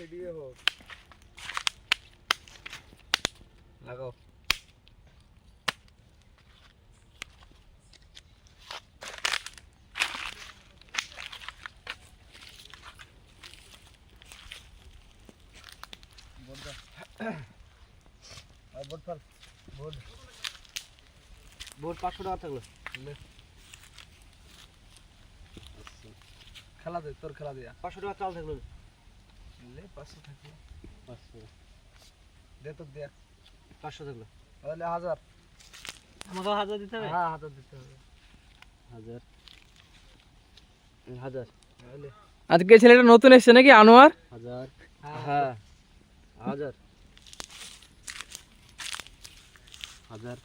Video হোক। লাগাও। Board fail board. Board পাঁচশো টাকা থাকল। খেলা দে তোর খেলা দিয়া পাঁচশো টাকা চাল থাকল। লে পাঁচশো থাকবে পাঁচশো। দে তোর দিয়া পাঁচশো থাকল। তাহলে হাজার। আমাকে হাজার দিতে হবে? হ্যাঁ হাজার দিতে হবে। হাজার। হাজার। তাহলে। আজকে ছেলেটা নতুন এসছে নাকি আনোয়ার? হাজার। হ্যাঁ হাজার। হাজার।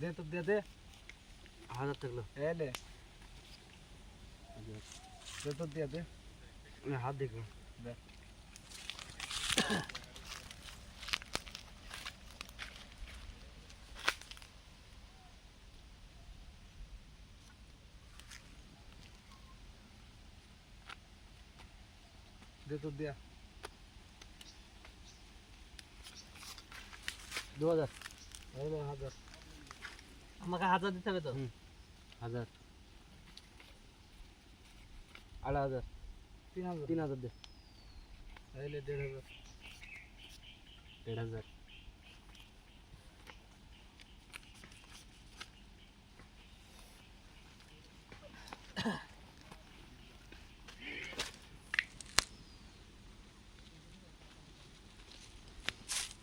দে তোর দিয়া দে। হাজার থাকল। এ লে হাজার। দে দিয়া দে আমি হাত দেখব দে তোর দিয়া দু হাজার এই লে হাজার আমাকে হাজার দিতে হবে তো হাজার আড়াই হাজার তিন হাজার তিন হাজার দে এই লে দেড় হাজার দেড় হাজার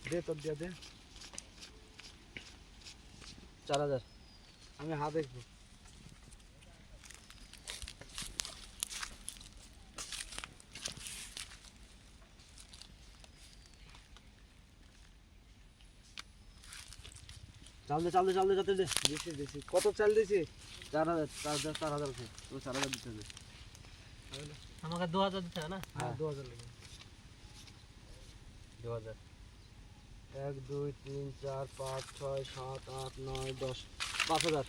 দে তোর দিয়া দে চার হাজার আমি হা চাল দে চাল দে চাল দে চাল দে দিছি দিছি। কত চাল দিছি? চার হাজার চার হাজার চার হাজার আছে। তো চার হাজার দিতে হবে। আমাকে দু হাজার দিতে হবে না? হ্যাঁ। দু হাজার লাগবে। দু হাজার। এক দুই তিন চার পাঁচ ছয় সাত আট নয় দশ পাঁচ হাজার।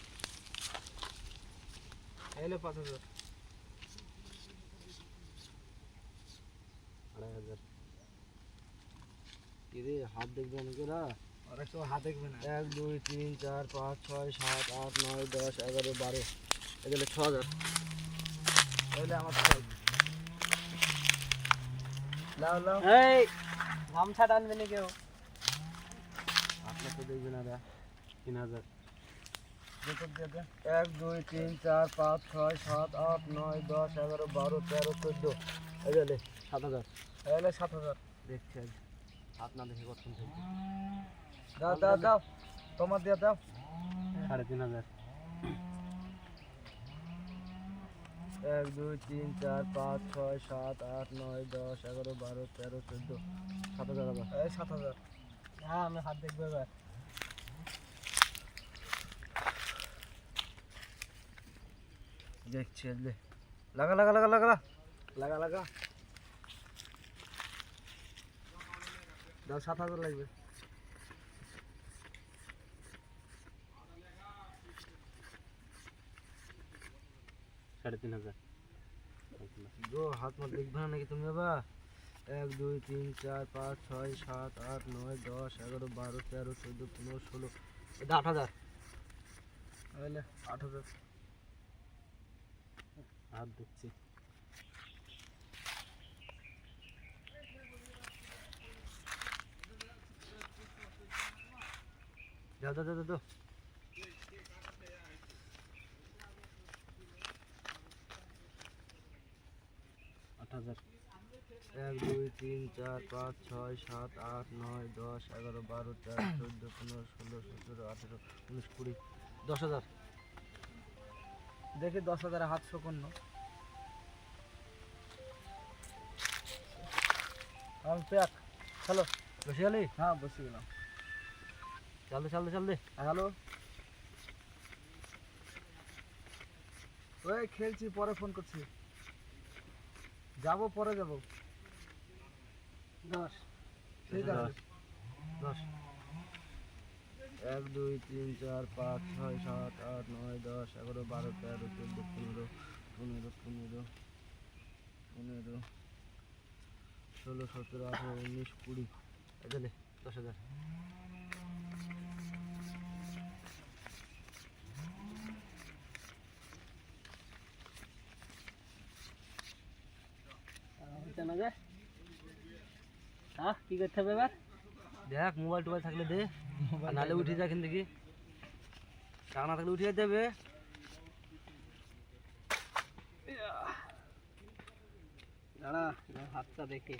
এলে পাঁচ হাজার। আড়াই হাজার। কি রে হাত দেখবে অনেকেরা এক দুই তিন চার পাঁচ ছয় সাত আট নয় দশ এগারো বারো। এগুলো ছ হাজার। এলে আমার লাও লাও। এই গামছা টানবে না কেউ? আপনার তো দেখবে না তিন হাজার। এক দুই তিন চার পাঁচ ছয় সাত আট নয় দশ এগারো বারো তেরো চোদ্দ। এগুলো সাত হাজার। এলে সাত হাজার। দেখছি আজ। না দেখে থাকবে দাও দাও দাও। তোমার দিয়া দাও। সাড়ে তিন হাজার। এক দুই তিন চার পাঁচ ছয় সাত আট নয় দশ এগারো বারো তেরো চোদ্দ। সাত হাজার আবার। এই সাত হাজার। হ্যাঁ আমি হাত দেখব এবার। দেখছি লাগা লাগা লাগা লাগা লাগা লাগা। দাও সাত হাজার লাগবে। সাড়ে তিন হাজার। গো হাত মাত দেখবে না নাকি তুমি বাবা? এক দুই তিন চার পাঁচ ছয় সাত আট নয় দশ এগারো বারো তেরো চোদ্দ পনেরো ষোলো। এটা আট হাজার। তাহলে আট হাজার। হাত দেখছি। যাও যাও যাও হাজার। এক দুই তিন চার পাঁচ ছয় সাত আট নয় দশ এগারো বারো তেরো চোদ্দ পনেরো ষোলো সতেরো আঠেরো উনিশ কুড়ি দশ হাজার। দেখি দশ হাজার হাত প্যাক হ্যালো বেশি গেলি? হ্যাঁ বসে গেলাম। চাল দে চাল দে চাল দে। হ্যালো ওই খেলছি পরে ফোন করছি। যাব পরে যাব। দশ। ঠিক। আছে দশ। এক দুই তিন চার পাঁচ ছয় সাত আট নয় দশ এগারো বারো তেরো চোদ্দ পনেরো পনেরো পনেরো পনেরো ষোলো সতেরো আঠেরো উনিশ কুড়ি। এদিলে দশ হাজার। হচ্ছে না যে হ্যাঁ কি করতে হবে এবার দেখ মোবাইল টোবাইল থাকলে দে আর নাহলে উঠে যা এখান থেকে টাকা না থাকলে উঠে যেতে হবে দাঁড়া এবার হাতটা দেখে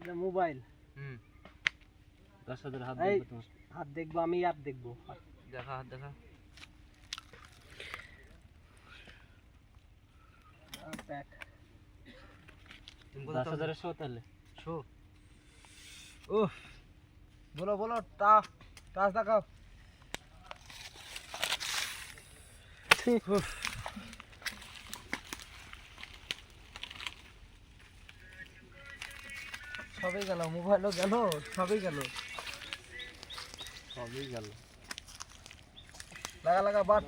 এটা মোবাইল দশ হাজার হাত। দেখবে তোমার। হাত দেখব আমি আর দেখব। দেখা হাত দেখা। দশ হাজারের শো তাহলে। শো? ও বলো বলো টা টাচ দেখাও। সবই গেল মোবাইলও গেল সবই গেল। সবই গেল লাগা লাগা বাট